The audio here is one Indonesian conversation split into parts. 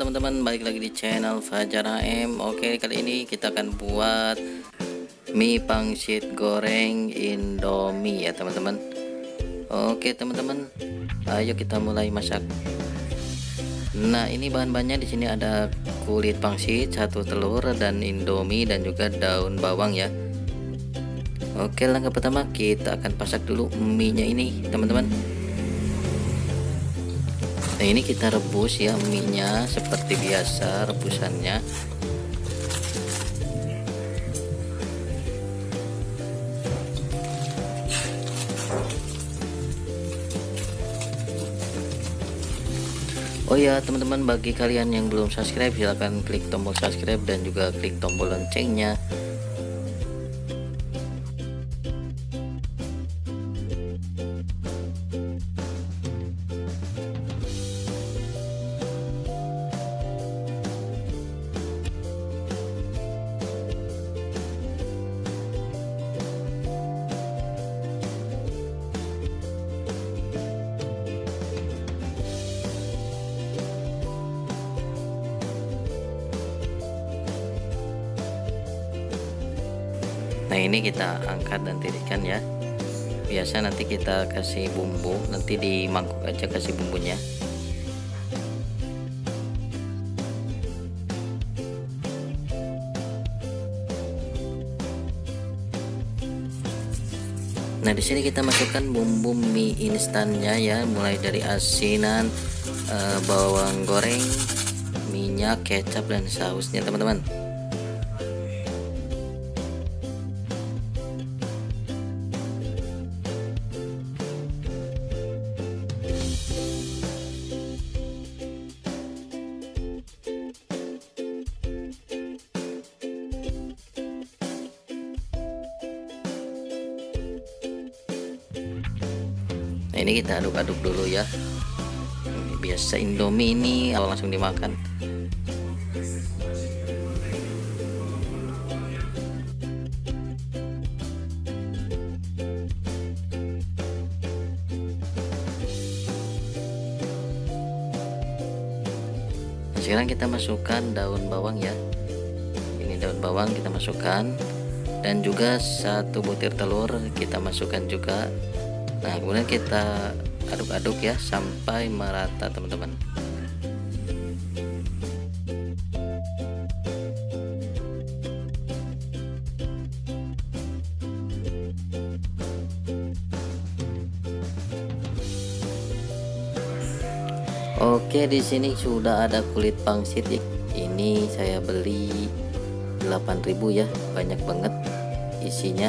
teman-teman, balik lagi di channel Fajar HM Oke, kali ini kita akan buat mie pangsit goreng Indomie ya teman-teman. Oke teman-teman, ayo kita mulai masak. Nah ini bahan-bahannya. Di sini ada kulit pangsit, satu telur dan Indomie dan juga daun bawang ya. Oke langkah pertama kita akan pasak dulu mie nya ini teman-teman Nah ini kita rebus ya mie seperti biasa rebusannya. Oh ya teman-teman bagi kalian yang belum subscribe silahkan klik tombol subscribe dan juga klik tombol loncengnya ini kita angkat dan tiriskan ya biasa nanti kita kasih bumbu nanti di mangkuk aja kasih bumbunya Nah di sini kita masukkan bumbu mie instannya ya, mulai dari asinan, e, bawang goreng, minyak, kecap dan sausnya teman-teman. Ini kita aduk-aduk dulu ya. Biasa indomie ini langsung dimakan. Sekarang kita masukkan daun bawang ya. Ini daun bawang kita masukkan. Dan juga satu butir telur kita masukkan juga nah kemudian kita aduk-aduk ya sampai merata teman-teman Oke di sini sudah ada kulit pangsit ya. Ini saya beli 8000 ya, banyak banget isinya.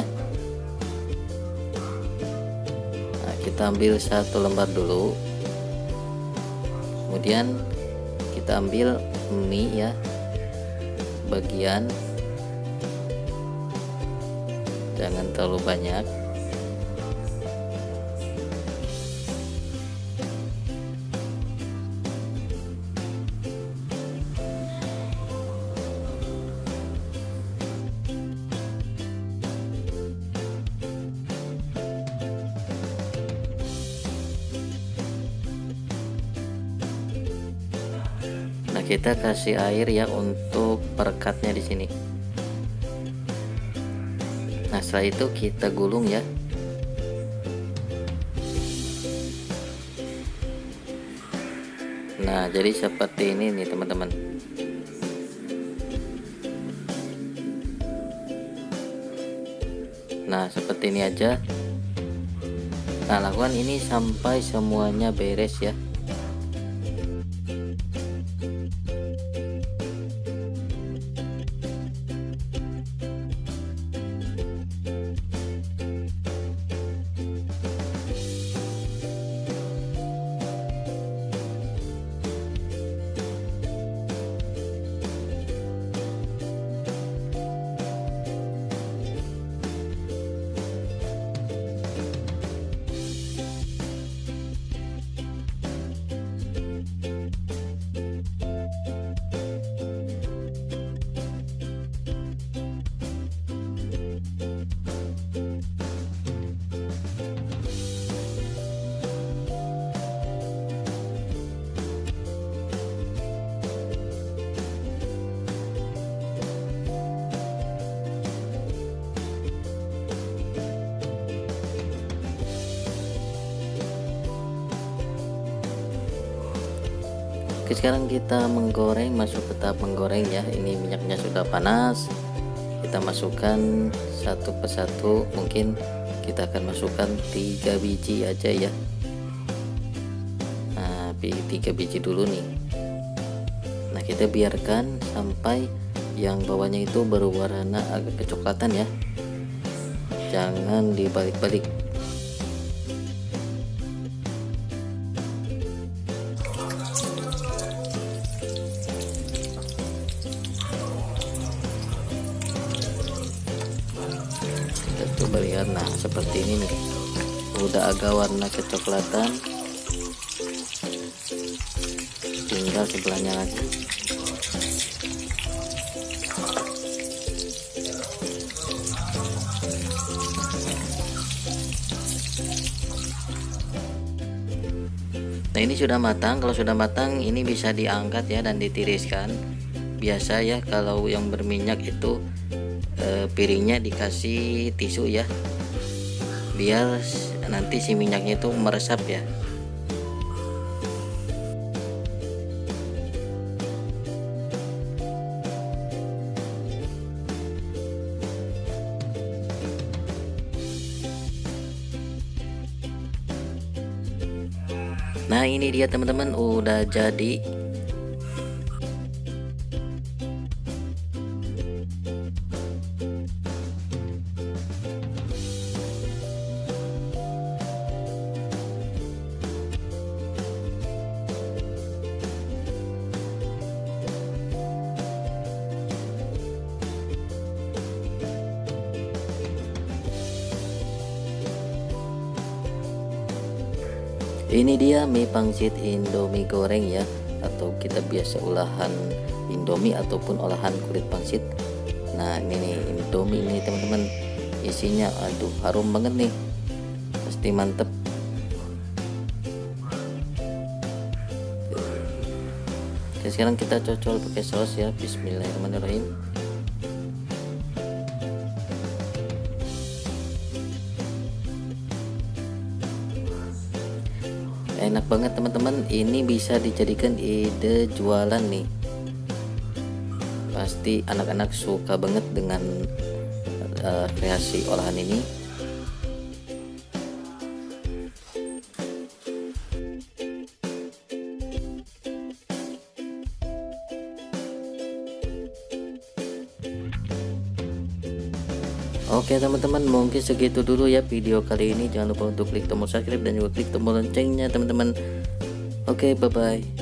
Kita ambil satu lembar dulu. Kemudian kita ambil mie ya bagian. Jangan terlalu banyak kita kasih air ya untuk perekatnya di sini. Nah, setelah itu kita gulung ya. Nah, jadi seperti ini nih, teman-teman. Nah, seperti ini aja. Nah, lakukan ini sampai semuanya beres ya. Oke sekarang kita menggoreng masuk ke tahap menggoreng ya. Ini minyaknya sudah panas. Kita masukkan satu persatu. Mungkin kita akan masukkan tiga biji aja ya. Nah tiga biji dulu nih. Nah kita biarkan sampai yang bawahnya itu berwarna agak kecoklatan ya. Jangan dibalik-balik coba lihat nah seperti ini nih. Udah agak warna kecoklatan. Tinggal sebelahnya lagi. Nah ini sudah matang. Kalau sudah matang ini bisa diangkat ya dan ditiriskan biasa ya kalau yang berminyak itu e, piringnya dikasih tisu ya biar nanti si minyaknya itu meresap ya. Nah ini dia teman-teman udah jadi ini dia mie pangsit indomie goreng ya. Atau kita biasa olahan indomie ataupun olahan kulit pangsit. Nah ini nih indomie ini teman-teman. Isinya aduh harum banget nih. Pasti mantep. Oke, sekarang kita cocol pakai saus ya. Bismillahirrahmanirrahim enak banget teman-teman. Ini bisa dijadikan ide jualan nih. Pasti anak-anak suka banget dengan uh, kreasi olahan ini Oke teman-teman mungkin segitu dulu ya video kali ini. Jangan lupa untuk klik tombol subscribe dan juga klik tombol loncengnya teman-teman. Oke bye bye